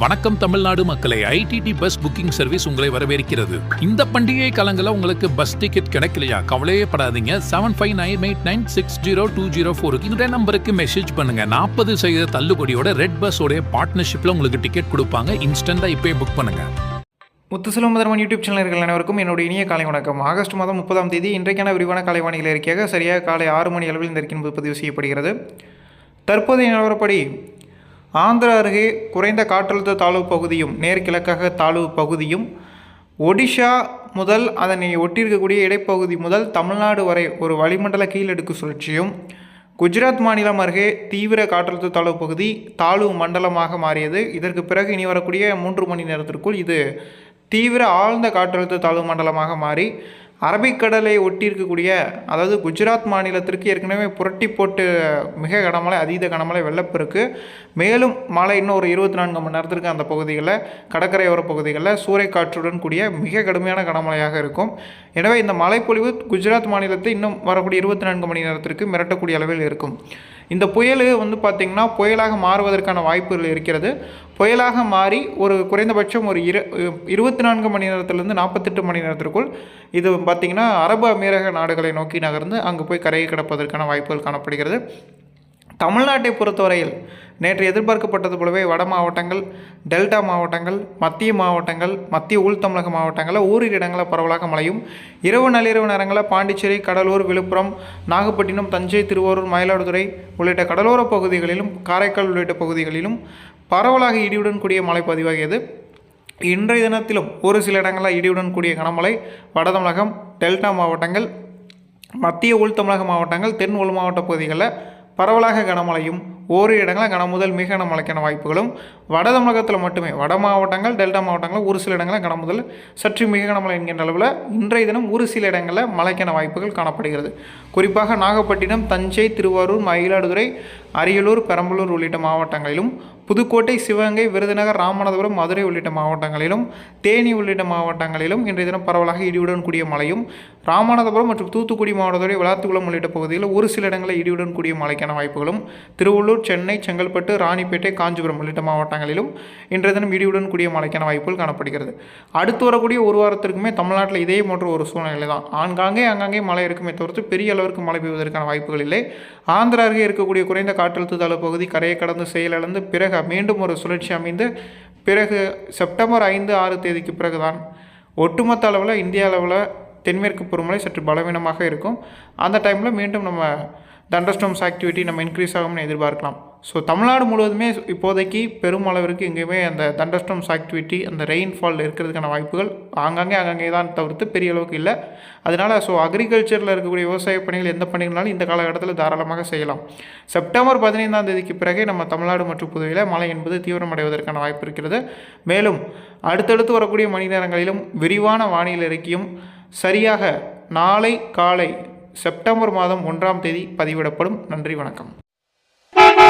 வணக்கம் தமிழ்நாடு மக்களை. IDD bus booking service உங்களை வரவேற்கிறது. இந்த பண்டிகை காலங்களில் உங்களுக்கு பஸ் டிக்கெட் கிடைக்கலையா? கவலையே படாதீங்க. Seven five nine eight nine six zero two zero ஃபோருக்கு இந்த நம்பருக்கு மெசேஜ் பண்ணுங்க. நாற்பது சதவீத தள்ளுபடியோட ரெட் பஸ்ஸோட பார்ட்னர்ஷிப்ல உங்களுக்கு டிக்கெட் கொடுப்பாங்க. இன்ஸ்டன்டா இப்பவே புக் பண்ணுங்க. முத்துசெல்வம் முதல்வன் யூடியூப் சேனல்கள் அனைவருக்கும் என்னுடைய இனிய காலை வணக்கம். ஆகஸ்ட் மாதம் முப்பதாம் தேதி இன்றைக்கான விரிவான காலை வானிலை சரியாக காலை ஆறு மணி அளவில் இந்த அறிக்கையின் பதிவு செய்யப்படுகிறது. தற்போதைய நிலவரப்படி ஆந்திரா அருகே குறைந்த காற்றழுத்த தாழ்வு பகுதியும் நேர்கிழக்காக தாழ்வு பகுதியும் ஒடிஷா முதல் அதனை ஒட்டியிருக்கக்கூடிய இடைப்பகுதி முதல் தமிழ்நாடு வரை ஒரு வளிமண்டல கீழடுக்கு சுழற்சியும் குஜராத் மாநிலம் அருகே தீவிர காற்றழுத்த தாழ்வு பகுதி தாழ்வு மண்டலமாக மாறியது. இதற்கு பிறகு இனி வரக்கூடிய மூன்று மணி நேரத்திற்குள் இது தீவிர ஆழ்ந்த காற்றழுத்த தாழ்வு மண்டலமாக மாறி அரபிக்கடலை ஒட்டி இருக்கக்கூடிய அதாவது குஜராத் மாநிலத்திற்கு ஏற்கனவே புரட்டி போட்டு மிக கனமழை அதீத கனமழை வெள்ளப்பெருக்கு. மேலும் மழை இன்னும் ஒரு இருபத்தி நான்கு மணி நேரத்திற்கு அந்த பகுதிகளில் கடற்கரையோர பகுதிகளில் சூறைக்காற்றுடன் கூடிய மிக கடுமையான கனமழையாக இருக்கும். எனவே இந்த மழைப்பொழிவு குஜராத் மாநிலத்தை இன்னும் வரக்கூடிய இருபத்தி நான்கு மணி நேரத்திற்கு மிரட்டக்கூடிய அளவில் இருக்கும். இந்த புயல் வந்து பார்த்திங்கன்னா புயலாக மாறுவதற்கான வாய்ப்புகள் இருக்கிறது. புயலாக மாறி ஒரு குறைந்தபட்சம் ஒரு இரு இருபத்தி நான்கு மணி நேரத்துலேருந்து நாற்பத்தெட்டு மணி நேரத்திற்குள் இது பார்த்திங்கன்னா அரபு அமீரக நாடுகளை நோக்கி நகர்ந்து அங்கு போய் கரையை கிடப்பதற்கான வாய்ப்புகள் காணப்படுகிறது. தமிழ்நாட்டை பொறுத்தவரையில் நேற்று எதிர்பார்க்கப்பட்டது போலவே வட மாவட்டங்கள் டெல்டா மாவட்டங்கள் மத்திய மாவட்டங்கள் மத்திய உள்தமிழக மாவட்டங்களில் ஓரிரு இடங்களில் பரவலாக மழையும். இரவு நள்ளிரவு நேரங்களில் பாண்டிச்சேரி கடலூர் விழுப்புரம் நாகப்பட்டினம் தஞ்சை திருவாரூர் மயிலாடுதுறை உள்ளிட்ட கடலோர பகுதிகளிலும் காரைக்கால் உள்ளிட்ட பகுதிகளிலும் பரவலாக இடியுடன் கூடிய மழை பதிவாகியது. இன்றைய தினத்திலும் ஒரு சில இடங்களில் இடியுடன் கூடிய கனமழை வட தமிழகம் டெல்டா மாவட்டங்கள் மத்திய உள் தமிழக மாவட்டங்கள் தென் உள் மாவட்ட பகுதிகளில் பரவலாக கனமழையும் ஓரிரு இடங்களில் கனமுதல் மிக கனமழைக்கான வாய்ப்புகளும் வட தமிழகத்தில் மட்டுமே. வட மாவட்டங்கள் டெல்டா மாவட்டங்களில் ஒரு சில இடங்களில் கனமுதல் சற்று மிக கனமழை என்கின்ற அளவில் இன்றைய தினம் ஒரு சில இடங்களில் மழைக்கான வாய்ப்புகள் காணப்படுகிறது. குறிப்பாக நாகப்பட்டினம் தஞ்சை திருவாரூர் மயிலாடுதுறை அரியலூர் பெரம்பலூர் உள்ளிட்ட மாவட்டங்களிலும் புதுக்கோட்டை சிவகங்கை விருதுநகர் ராமநாதபுரம் மதுரை உள்ளிட்ட மாவட்டங்களிலும் தேனி உள்ளிட்ட மாவட்டங்களிலும் இன்றைய தினம் பரவலாக இடியுடன் கூடிய மழையும் ராமநாதபுரம் மற்றும் தூத்துக்குடி மாவட்டத்துடைய விளாத்துக்குளம் உள்ளிட்ட பகுதிகளில் ஒரு சில இடங்களில் இடியுடன் கூடிய மழைக்கான வாய்ப்புகளும் திருவள்ளூர் சென்னை செங்கல்பட்டு ராணிப்பேட்டை காஞ்சிபுரம் உள்ளிட்ட மாவட்டங்களிலும் இன்றைய தினம் இடியுடன் கூடிய மழைக்கான வாய்ப்புகள் காணப்படுகிறது. அடுத்து வரக்கூடிய ஒரு வாரத்திற்குமே தமிழ்நாட்டில் இதே போன்ற ஒரு சூழ்நிலை தான். ஆங்காங்கே அங்காங்கே மழை இருக்குமே தவிர்த்து பெரிய அளவிற்கு மழை பெய்வதற்கான வாய்ப்புகள் இல்லை. ஆந்திரா அருகே இருக்கக்கூடிய குறைந்த காற்றழுத்த தாழ்வு பகுதி கரையை கடந்து செயலிழந்து பிறகு மீண்டும் ஒரு சுழற்சி அமைந்து பிறகு செப்டம்பர் ஐந்து ஆறு தேதிக்கு பிறகுதான் ஒட்டுமொத்த அளவில் இந்திய அளவில் தென்மேற்கு பருவமழை சற்று பலவீனமாக இருக்கும். அந்த டைமில் மீண்டும் நம்ம தண்டர்ஸ்டோம்ஸ் ஆக்டிவிட்டி நம்ம இன்க்ரீஸ் ஆகும்னு எதிர்பார்க்கலாம். ஸோ தமிழ்நாடு முழுவதுமே இப்போதைக்கு பெருமளவிற்கு எங்கேயுமே அந்த தண்டஸ்டம்ஸ் ஆக்டிவிட்டி அந்த ரெயின்ஃபால் இருக்கிறதுக்கான வாய்ப்புகள் ஆங்காங்கே ஆங்காங்கே தான் தவிர்த்து பெரிய அளவுக்கு இல்லை. அதனால் ஸோ அக்ரிகல்ச்சரில் இருக்கக்கூடிய விவசாய பணிகள் எந்த பணிகள்னாலும் இந்த காலகட்டத்தில் தாராளமாக செய்யலாம். செப்டம்பர் பதினைந்தாம் தேதிக்கு பிறகே நம்ம தமிழ்நாடு மற்றும் புதுவையில் மழை என்பது தீவிரமடைவதற்கான வாய்ப்பு இருக்கிறது. மேலும் அடுத்தடுத்து வரக்கூடிய மணி நேரங்களிலும் விரிவான வானிலை அறிக்கையும் சரியாக நாளை காலை செப்டம்பர் மாதம் ஒன்றாம் தேதி பதிவிடப்படும். நன்றி வணக்கம்.